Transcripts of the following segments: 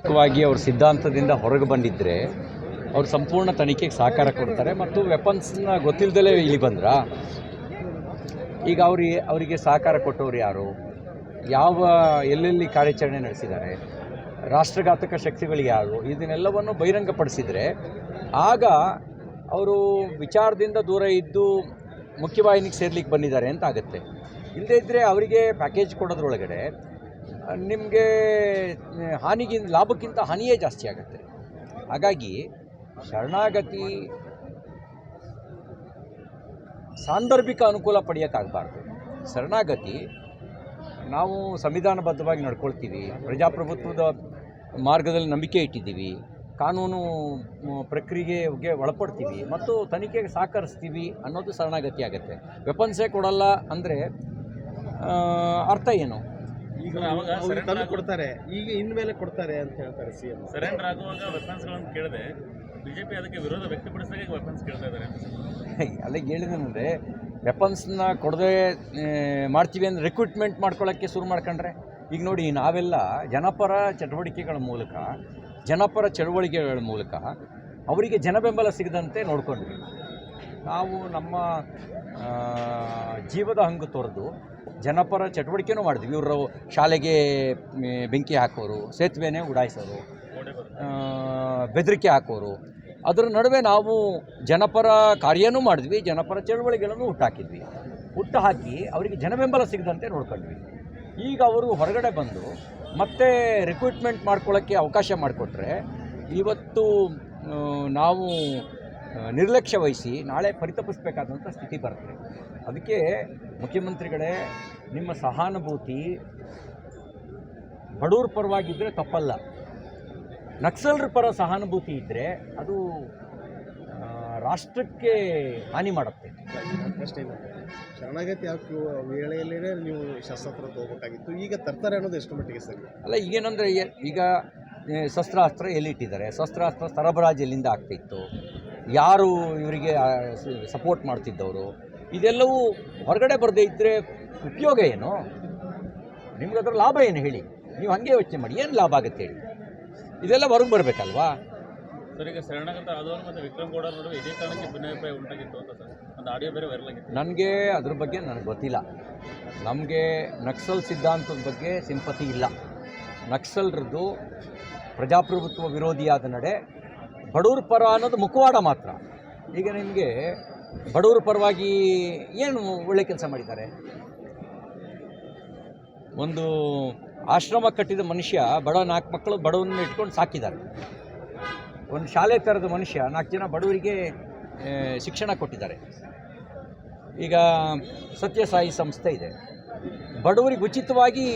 ಮುಖ್ಯವಾಗಿ ಅವ್ರ ಸಿದ್ಧಾಂತದಿಂದ ಹೊರಗೆ ಬಂದಿದ್ದರೆ ಅವ್ರು ಸಂಪೂರ್ಣ ತನಿಖೆಗೆ ಸಹಕಾರ ಕೊಡ್ತಾರೆ ಮತ್ತು ವೆಪನ್ಸ್ನ ಗೊತ್ತಿಲ್ಲದಲೇ ಇಲ್ಲಿ ಬಂದ್ರ. ಈಗ ಅವ್ರಿ, ಅವರಿಗೆ ಸಹಕಾರ ಕೊಟ್ಟವ್ರು ಯಾರು? ಯಾವ, ಎಲ್ಲೆಲ್ಲಿ ಕಾರ್ಯಾಚರಣೆ ನಡೆಸಿದ್ದಾರೆ? ರಾಷ್ಟ್ರಘಾತಕ ಶಕ್ತಿಗಳು ಯಾರು? ಇದನ್ನೆಲ್ಲವನ್ನು ಬಹಿರಂಗಪಡಿಸಿದರೆ ಆಗ ಅವರು ವಿಚಾರದಿಂದ ದೂರ ಇದ್ದು ಮುಖ್ಯವಾಹಿನಿಗೆ ಸೇರ್ಲಿಕ್ಕೆ ಬಂದಿದ್ದಾರೆ ಅಂತ ಆಗುತ್ತೆ. ಇಲ್ಲದೇ ಇದ್ದರೆ ಅವರಿಗೆ ಪ್ಯಾಕೇಜ್ ಕೊಡೋದ್ರೊಳಗಡೆ ನಿಮಗೆ ಹಾನಿಗಿಂತ, ಲಾಭಕ್ಕಿಂತ ಹಾನಿಯೇ ಜಾಸ್ತಿ ಆಗುತ್ತೆ. ಹಾಗಾಗಿ ಶರಣಾಗತಿ ಸಾಂದರ್ಭಿಕ ಅನುಕೂಲ ಪಡೆಯೋಕ್ಕಾಗಬಾರ್ದು. ಶರಣಾಗತಿ ನಾವು ಸಂವಿಧಾನಬದ್ಧವಾಗಿ ನಡ್ಕೊಳ್ತೀವಿ, ಪ್ರಜಾಪ್ರಭುತ್ವದ ಮಾರ್ಗದಲ್ಲಿ ನಂಬಿಕೆ ಇಟ್ಟಿದ್ದೀವಿ, ಕಾನೂನು ಪ್ರಕ್ರಿಯೆಗೆ ಒಳಪಡ್ತೀವಿ ಮತ್ತು ತನಿಖೆಗೆ ಸಹಕರಿಸ್ತೀವಿ ಅನ್ನೋದು ಶರಣಾಗತಿ ಆಗುತ್ತೆ. ವೆಪನ್ಸೇ ಕೊಡಲ್ಲ ಅಂದರೆ ಅರ್ಥ ಏನು? ಈಗ ಅವಾಗ ತಂದು ಕೊಡ್ತಾರೆ. ಈಗ ಇನ್ಮೇಲೆ ಕೊಡ್ತಾರೆ ಅಂತ ಹೇಳ್ತಾರೆ ಸಿಎಂ ಸರೆಂಡರ್ ಆಗುವಾಗ ವೆಪನ್ಸ್ಗಳನ್ನು ಕೇಳಿದೆ ಬಿಜೆಪಿ ಅದಕ್ಕೆ ವಿರೋಧ ವ್ಯಕ್ತಪಡಿಸಿದಾಗ ವೆಪನ್ಸ್ ಕೇಳ್ತಾ ಇದ್ದಾರೆ ಅಲ್ಲೇ ಅಲ್ಲಿಗೆ ಹೇಳಿದೇನೆಂದರೆ ವೆಪನ್ಸ್ನ ಕೊಡದೆ ಮಾಡ್ತೀವಿ ಅಂದರೆ ರಿಕ್ರೂಟ್ಮೆಂಟ್ ಮಾಡ್ಕೊಳ್ಳೋಕ್ಕೆ ಶುರು ಮಾಡ್ಕೊಂಡ್ರೆ. ಈಗ ನೋಡಿ ನಾವೆಲ್ಲ ಜನಪರ ಚಟುವಟಿಕೆಗಳ ಮೂಲಕ ಜನಪರ ಚಳುವಳಿಕೆಗಳ ಮೂಲಕ ಅವರಿಗೆ ಜನಬೆಂಬಲ ಸಿಗದಂತೆ ನೋಡ್ಕೊಂಡ್ವಿ. ನಾವು ನಮ್ಮ ಜೀವದ ಹಂಗು ತೊರೆದು ಜನಪರ ಚಟುವಟಿಕೆನೂ ಮಾಡಿದ್ವಿ ಇವರು ಶಾಲೆಗೆ ಬೆಂಕಿ ಹಾಕೋರು, ಸೇತುವೆನೇ ಉಡಾಯಿಸೋರು ಬೆದರಿಕೆ ಹಾಕೋರು. ಅದರ ನಡುವೆ ನಾವು ಜನಪರ ಕಾರ್ಯನೂ ಮಾಡಿದ್ವಿ, ಜನಪರ ಚಳುವಳಿಗಳನ್ನು ಹುಟ್ಟಾಕಿದ್ವಿ. ಹುಟ್ಟು ಹಾಕಿ ಅವರಿಗೆ ಜನಬೆಂಬಲ ಸಿಗದಂತೆ ನೋಡ್ಕೊಂಡ್ವಿ. ಈಗ ಅವರು ಹೊರಗಡೆ ಬಂದು ಮತ್ತೆ ರಿಕ್ರೂಟ್ಮೆಂಟ್ ಮಾಡ್ಕೊಳ್ಳೋಕ್ಕೆ ಅವಕಾಶ ಮಾಡಿಕೊಟ್ರೆ, ಇವತ್ತು ನಾವು ನಿರ್ಲಕ್ಷ್ಯ ವಹಿಸಿ ನಾಳೆ ಪರಿತಪಿಸಬೇಕಾದಂಥ ಸ್ಥಿತಿ ಬರ್ತದೆ. ಅದಕ್ಕೆ ಮುಖ್ಯಮಂತ್ರಿಗಳೇ ನಿಮ್ಮ ಸಹಾನುಭೂತಿ ಬಡವ್ರ ಪರವಾಗಿದ್ದರೆ ತಪ್ಪಲ್ಲ. ನಕ್ಸಲರ ಪರ ಸಹಾನುಭೂತಿ ಇದ್ದರೆ ಅದು ರಾಷ್ಟ್ರಕ್ಕೆ ಹಾನಿ ಮಾಡುತ್ತೆ. ಅಷ್ಟೇ. ಶರಣಾಗತಿ ಹಾಕುವ ವೇಳೆಯಲ್ಲೇ ನೀವು ಶಸ್ತ್ರಾಸ್ತ್ರ ತಗೋಬೇಕಾಗಿತ್ತು. ಈಗ ತರ್ತಾರೆ ಅನ್ನೋದು ಎಷ್ಟು ಮಟ್ಟಿಗೆ ಸರಿ? ಅಲ್ಲ ಈಗೇನಂದರೆ ಈಗ ಶಸ್ತ್ರಾಸ್ತ್ರ ಎಲ್ಲಿಟ್ಟಿದ್ದಾರೆ ಶಸ್ತ್ರಾಸ್ತ್ರ ಸರಬರಾಜು ಎಲ್ಲಿಂದ ಆಗ್ತಿತ್ತು. ಯಾರು ಇವರಿಗೆ ಸಪೋರ್ಟ್ ಮಾಡ್ತಿದ್ದವರು? ಇದೆಲ್ಲವೂ ಹೊರಗಡೆ ಬರದೇ ಇದ್ದರೆ ಉಪಯೋಗ ಏನು? ನಿಮ್ಗೆ ಅದರ ಲಾಭ ಏನು ಹೇಳಿ? ನೀವು ಹಾಗೆ ಯೋಚನೆ ಮಾಡಿ. ಏನು ಲಾಭ ಆಗುತ್ತೆ ಹೇಳಿ? ಇದೆಲ್ಲ ಹೊರಗೆ ಬರಬೇಕಲ್ವಾ? ಸರ್ ಈಗ ಶರಣಗಂತ ಆದವರು ಮತ್ತು ವಿಕ್ರಮ್ ಗೌಡ ನಡುವೆ ಇದೇ ಕಾರಣಕ್ಕೆ ಭಿನ್ನಾಭಿಪ್ರಾಯ ಉಂಟಾಗಿತ್ತು ಅಂತ ಸರ್. ಒಂದು ಆಡಿಯೋ ಬೇರೆ ವೈರಲ್ ಆಗಿತ್ತು. ನನಗೆ ಅದ್ರ ಬಗ್ಗೆ ನನಗೆ ಗೊತ್ತಿಲ್ಲ. ನಮಗೆ ನಕ್ಸಲ್ ಸಿದ್ಧಾಂತದ ಬಗ್ಗೆ ಸಿಂಪತಿ ಇಲ್ಲ. ನಕ್ಸಲ್ರದ್ದು ಪ್ರಜಾಪ್ರಭುತ್ವ ವಿರೋಧಿಯಾದ ನಡೆ ಬಡವ್ರ ಪರ ಅನ್ನೋದು ಮುಖವಾಡ ಮಾತ್ರ. ಈಗ ನಿಮಗೆ ಬಡವ್ರ ಪರವಾಗಿ ಏನು ಒಳ್ಳೆ ಕೆಲಸ ಮಾಡಿದ್ದಾರೆ? ಒಂದು ಆಶ್ರಮ ಕಟ್ಟಿದ ಮನುಷ್ಯ, ಬಡ ನಾಲ್ಕು ಮಕ್ಕಳು ಬಡವನ್ನ ಇಟ್ಕೊಂಡು ಸಾಕಿದ್ದಾರೆ. ಒಂದು ಶಾಲೆ ಥರದ ಮನುಷ್ಯ, ನಾಲ್ಕು ಜನ ಬಡವರಿಗೆ ಶಿಕ್ಷಣ ಕೊಟ್ಟಿದ್ದಾರೆ. ಈಗ ಸತ್ಯಸಾಯಿ ಸಂಸ್ಥೆ ಇದೆ. ಬಡವರಿಗೆ ಉಚಿತವಾಗಿ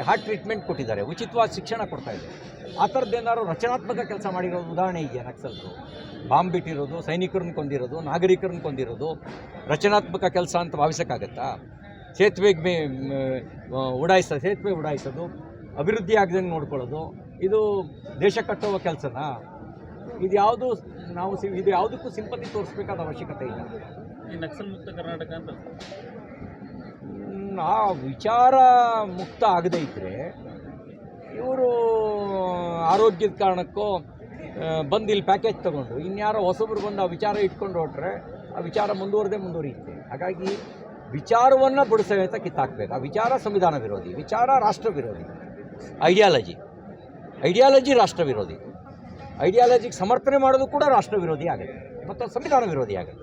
ಹಾರ್ಟ್ ಟ್ರೀಟ್ಮೆಂಟ್ ಕೊಟ್ಟಿದ್ದಾರೆ. ಉಚಿತವಾಗಿ ಶಿಕ್ಷಣ ಕೊಡ್ತಾ ಇದೆ. ಆ ಥರದ್ದು ಏನಾದ್ರು ರಚನಾತ್ಮಕ ಕೆಲಸ ಮಾಡಿರೋ ಉದಾಹರಣೆ ಇದೆಯಾ ನಕ್ಸಲ್ರು? ಬಾಂಬ್ ಬಿಟ್ಟಿರೋದು ಸೈನಿಕರನ್ನ ಕೊಂದಿರೋದು ನಾಗರಿಕರನ್ನ ಕೊಂದಿರೋದು ರಚನಾತ್ಮಕ ಕೆಲಸ ಅಂತ ಭಾವಿಸೋಕ್ಕಾಗತ್ತಾ? ಸೇತುವೆಗೆ ಮೇ ಉಡಾಯಿಸ ಸೇತುವೆ ಉಡಾಯಿಸೋದು ಅಭಿವೃದ್ಧಿ ಆಗದಂಗೆ ನೋಡ್ಕೊಳ್ಳೋದು ಇದು ದೇಶ ಕಟ್ಟುವ ಕೆಲಸನಾ? ಇದು ಯಾವುದು ನಾವು ಸಿ ಇದು ಯಾವುದಕ್ಕೂ ಸಿಂಪತಿ ತೋರಿಸ್ಬೇಕಾದ ಅವಶ್ಯಕತೆ ಇಲ್ಲ. ಈ ನಕ್ಸಲ್ ಮುಕ್ತ ಕರ್ನಾಟಕ ಅಂತ? ಆ ವಿಚಾರ ಮುಕ್ತ ಆಗದೇ ಇದ್ದರೆ ಇವರು ಆರೋಗ್ಯದ ಕಾರಣಕ್ಕೂ ಬಂದು ಇಲ್ಲಿ ಪ್ಯಾಕೇಜ್ ತಗೊಂಡು. ಇನ್ಯಾರೋ ಹೊಸಬ್ರು ಬಂದು ಆ ವಿಚಾರ ಇಟ್ಕೊಂಡು ಹೊರಟ್ರೆ ಆ ವಿಚಾರ ಮುಂದುವರೆದೇ ಮುಂದುವರಿಯುತ್ತೆ. ಹಾಗಾಗಿ ವಿಚಾರವನ್ನು ಬಡಿಸೋತ ಕಿತ್ತಾಕ್ಬೇಕು. ಆ ವಿಚಾರ ಸಂವಿಧಾನ ವಿರೋಧಿ ವಿಚಾರ ರಾಷ್ಟ್ರ ವಿರೋಧಿ. ಐಡಿಯಾಲಜಿ ಐಡಿಯಾಲಜಿ ರಾಷ್ಟ್ರ ವಿರೋಧಿ. ಐಡಿಯಾಲಜಿಗೆ ಸಮರ್ಥನೆ ಮಾಡೋದು ಕೂಡ ರಾಷ್ಟ್ರ ವಿರೋಧಿ ಆಗುತ್ತೆ. ಮತ್ತು ಸಂವಿಧಾನ ವಿರೋಧಿ ಆಗುತ್ತೆ.